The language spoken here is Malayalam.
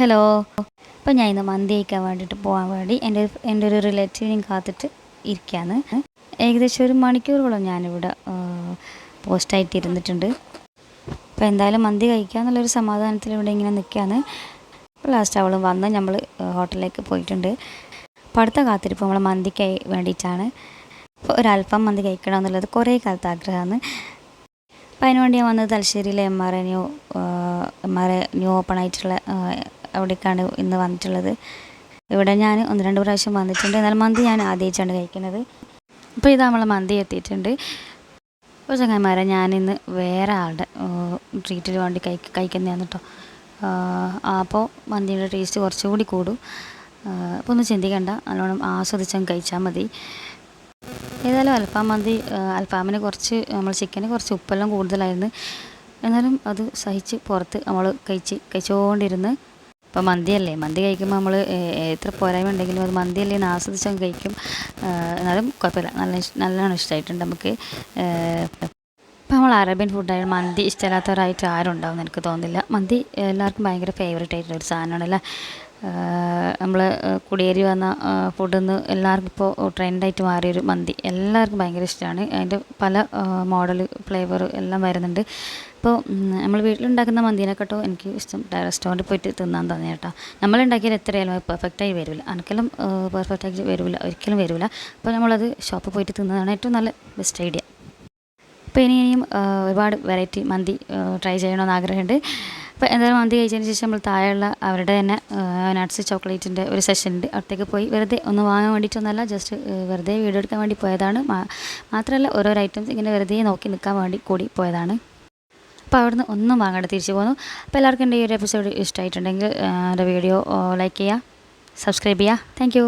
ഹലോ. അപ്പോൾ ഞാൻ ഇന്ന് മന്തി കഴിക്കാൻ വേണ്ടിയിട്ട് പോകാൻ വേണ്ടി എന്റെ എന്റെ ഒരു റിലേറ്റീവിനെയും കാത്തിട്ട് ഇരിക്കുകയാണ് ഏകദേശം ഒരു മണിക്കൂറോളം ഞാനിവിടെ പോസ്റ്റായിട്ട് ഇരുന്നിട്ടുണ്ട്. അപ്പോൾ എന്തായാലും മന്തി കഴിക്കുക എന്നുള്ളൊരു സമാധാനത്തിൽ ഇവിടെ ഇങ്ങനെ നിൽക്കുകയാണ് അപ്പോൾ ലാസ്റ്റ് അവൾ വന്ന് നമ്മൾ ഹോട്ടലിലേക്ക് പോയിട്ടുണ്ട്. അപ്പോൾ അടുത്ത കാത്തിരിപ്പ് നമ്മൾ മന്തിക്കായി വേണ്ടിയിട്ടാണ്. അപ്പോൾ ഒരു അൽഫാം മന്തി കഴിക്കണം എന്നുള്ളത് കുറേ കാലത്ത് ആഗ്രഹമാണ്. അപ്പോൾ അതിനുവേണ്ടി ഞാൻ വന്നത് തലശ്ശേരിയിലെ M R A new M R A new open ആയിട്ടുള്ള അവിടേക്കാണ് ഇന്ന് വന്നിട്ടുള്ളത്. ഇവിടെ ഞാൻ ഒന്ന് രണ്ട് പ്രാവശ്യം വന്നിട്ടുണ്ട്. എന്നാൽ മന്തി ഞാൻ ആദ്യമായിട്ടാണ് കഴിക്കുന്നത്. അപ്പോൾ ഇത് നമ്മളെ മന്തി എത്തിയിട്ടുണ്ട്. അപ്പോൾ ചങ്ങന്മാരെ ഞാനിന്ന് വേറെ ആളുടെ ട്രീറ്റിന് വേണ്ടി കഴി കഴിക്കുന്നതാണ് കേട്ടോ അപ്പോൾ മന്തിയുടെ ടേസ്റ്റ് കുറച്ചുകൂടി കൂടും. അപ്പോൾ ഒന്നും ചിന്തിക്കണ്ട. നല്ലോണം ആസ്വദിച്ചങ്ങ് കഴിച്ചാൽ മതി. ഏതായാലും അൽഫാം മന്തി അൽഫാമിന് കുറച്ച് നമ്മൾ ചിക്കന് കുറച്ച് ഉപ്പെല്ലാം കൂടുതലായിരുന്നു. എന്നാലും അത് സഹിച്ച് പുറത്ത് നമ്മൾ കഴിച്ച് കഴിച്ചുകൊണ്ടിരുന്ന് ഇപ്പോൾ മന്തിയല്ലേ? മന്തി കഴിക്കുമ്പോൾ നമ്മൾ എത്ര പോരായ്മ ഉണ്ടെങ്കിലും അത് മന്തിയല്ലേ എന്ന് ആസ്വദിച്ചങ്ങ് കഴിക്കും. എന്നാലും കുഴപ്പമില്ല. നല്ല നല്ലോണം ഇഷ്ടമായിട്ടുണ്ട് നമുക്ക്. ഇപ്പോൾ നമ്മൾ അറേബ്യൻ ഫുഡായാലും മന്തി ഇഷ്ടമില്ലാത്തവരായിട്ട് ആരും ഉണ്ടാവും എനിക്ക് തോന്നുന്നില്ല. മന്തി എല്ലാവർക്കും ഭയങ്കര ഫേവറേറ്റ് ആയിട്ടുള്ള ഒരു സാധനമാണല്ലേ? നമ്മൾ കുടിയേറി വന്ന ഫുഡെന്ന് എല്ലാവർക്കും ഇപ്പോൾ ട്രെൻഡായിട്ട് മാറിയൊരു മന്തി. എല്ലാവർക്കും ഭയങ്കര ഇഷ്ടമാണ് അതിന്റെ പല മോഡൽ ഫ്ലേവർ എല്ലാം വരുന്നുണ്ട്. ഇപ്പോൾ നമ്മൾ വീട്ടിലുണ്ടാക്കുന്ന മന്തിനെക്കാട്ടോ എനിക്ക് ഇഷ്ടം റെസ്റ്റോറന്റിൽ പോയിട്ട് തിന്നാൻ തന്നെ കേട്ടോ. നമ്മളുണ്ടാക്കിയാൽ എത്രയായാലും പെർഫെക്റ്റായി വരില്ല എനിക്കെല്ലാം പെർഫെക്റ്റായി വരില്ല ഒരിക്കലും വരില്ല അപ്പോൾ നമ്മളത് ഷോപ്പിൽ പോയിട്ട് തിന്നതാണ് ഏറ്റവും നല്ല ബെസ്റ്റ് ഐഡിയ അപ്പോൾ ഇനി ഇനിയും ഒരുപാട് വെറൈറ്റി മന്തി ട്രൈ ചെയ്യണമെന്ന് ആഗ്രഹമുണ്ട്. അപ്പോൾ എന്തായാലും മന്തി കഴിച്ചതിന് ശേഷം നമ്മൾ താഴെയുള്ള അവരുടെ തന്നെ നട്ട്സ് ചോക്ലേറ്റിന്റെ ഒരു സെഷൻ ഉണ്ട് അവിടത്തേക്ക് പോയി വെറുതെ ഒന്ന് വാങ്ങാൻ വേണ്ടിയിട്ടൊന്നല്ല ജസ്റ്റ് വെറുതെ വീഡിയോ എടുക്കാൻ വേണ്ടി പോയതാണ്. മാത്രമല്ല ഓരോരോ ഐറ്റംസ് ഇങ്ങനെ വെറുതെ നോക്കി നിൽക്കാൻ വേണ്ടി കൂടി പോയതാണ്. അപ്പോൾ അവിടുന്ന് ഒന്നും വാങ്ങാണ്ട് തിരിച്ചു പോന്നു. അപ്പോൾ എല്ലാവർക്കും എന്റെ ഈ ഒരു എപ്പിസോഡ് ഇഷ്ടമായിട്ടുണ്ടെങ്കിൽ എന്റെ വീഡിയോ ലൈക്ക് ചെയ്യുക സബ്സ്ക്രൈബ് ചെയ്യുക. താങ്ക്